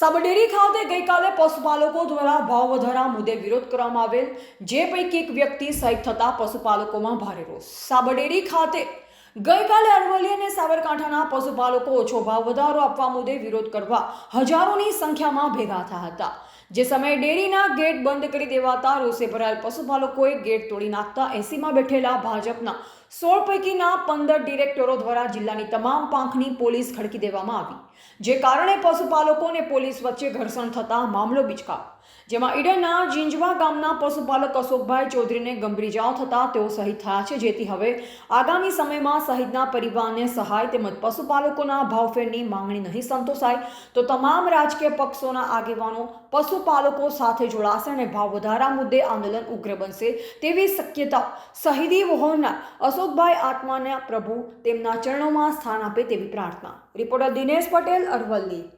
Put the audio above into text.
સાબરડેરી ખાતે ગઈકાલે પશુપાલકો દ્વારા ભાવ વધારા મુદ્દે વિરોધ કરવામાં આવેલ, જે પૈકી એક વ્યક્તિ સહિત થતા પશુપાલકોમાં ભારે રોષ. સાબરડેરી ખાતે ગઈકાલે અરવલ્લી અને સાબરકાંઠાના પશુપાલકો ઓછો ભાવ વધારો આપવા મુદ્દે વિરોધ કરવા હજારોની સંખ્યામાં ભેગા થયા હતા. જે સમયે ડેરીના ગેટ બંધ કરી દેવાતા રોષે ભરાયેલ પશુપાલકોએ ગેટ તોડી નાખતા એસીમાં બેઠેલા ભાજપના સોળ પૈકીના પંદર ડિરેક્ટરો દ્વારા જિલ્લાની તમામ પાંખની પોલીસ ખડકી દેવામાં આવી, જે કારણે પશુપાલકો અને પોલીસ વચ્ચે ઘર્ષણ થતા મામલો બીચકાયો. જેમાં ઈડરના જીંજવા ગામના પશુપાલક અશોકભાઈ ચૌધરીને ગંભીર ઇજાઓ થતાં તેઓ શહીદ થયા છે, જેથી હવે આગામી સમયમાં શહીદના પરિવારને સહાય તેમજ પશુપાલકોના ભાવફેરની માંગણી નહીં સંતોષાય. તો તમામ રાજકીય પક્ષોના આગેવાનો, પશુપાલકો સાથે જોડાશે અને ભાવ વધારા મુદ્દે આંદોલન ઉગ્ર બનશે તેવી શક્યતા શહીદી વહોરનાર અશોકભાઈ આત્માના પ્રભુ તેમના ચરણોમાં સ્થાન આપે તેવી પ્રાર્થના. રિપોર્ટર દિનેશ પટેલ અરવલ્લી.